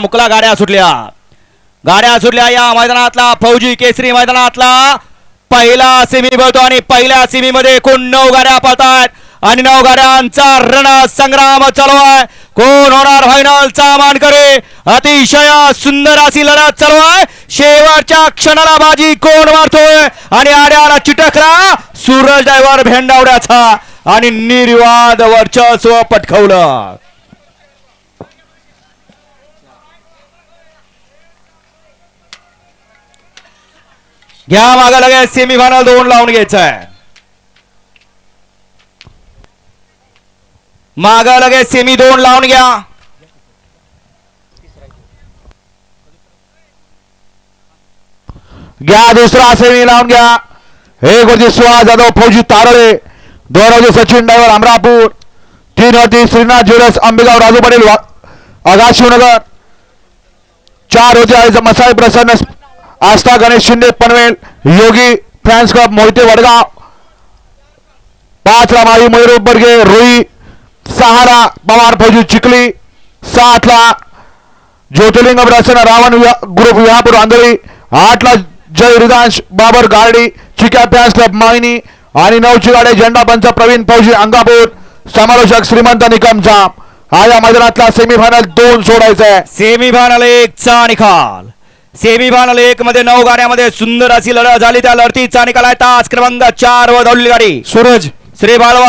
मुकला गाड्या सुटल्या. गाड्या सुटल्या या मैदानातला फौजी केसरी मैदानातला पहिला सिमी भरतो आणि पहिल्या सिमी मध्ये एकूण नऊ गाड्या पळतात आणि नऊ गाड्यांचा रण संग्राम चालू आहे. कोण होणार फायनलचा मानकरी? अतिशय सुंदर अशी लढत चालू आहे. शेवटच्या क्षणाला बाजी कोण मारतोय? आणि आड्याला चिटकला सूरज ड्रायव्हर भेंडावड्याचा आणि निर्वाद वर्चस्व पटकवलं. घ्या मागा लगेच सेमीफायनल दोन लावून घ्यायचं आहे माग लगेच सेमी दोन लावून घ्या. घ्या दुसरा सेमी लावून घ्या. एक वरती सुहास जाधव फौजी तारळे दोन सचिन डावर अमरापूर. तीन होती श्रीनाथ ज्वेलर्स अंबेगाव राजू पाटील आगाशिवनगर. चार होते मसाई प्रसन्न आस्था गणेश शिंदे पनवेल योगी फॅन्स क्लब मोहिते वडगाव पाचला माळी मयूर बर्गे रोई सहाला पवार फौजी चिखली सातला ज्योतिर्लिंग प्रसन्न रावण ग्रुप विहापूर आंधळी आठला जय हृदांश बाबर गार्डी चिक्या फॅन्स क्लब माहिनी आणि नऊची गाडी झेंडा पंच प्रवीण फौजी अंगापूर समालोचक श्रीमंत निकमचा हा या मैदानातला सेमीफायनल दोन सोडायचा आहे सेमीफायनल एक चा निकाल. सेमीफायनल एक मध्ये नऊ गाड्यामध्ये सुंदर अशी लढत झाली. त्या लढतीचा निकाल आहे तास क्रमांक चार व धावलेली गाडी सूरज. श्री बाळवा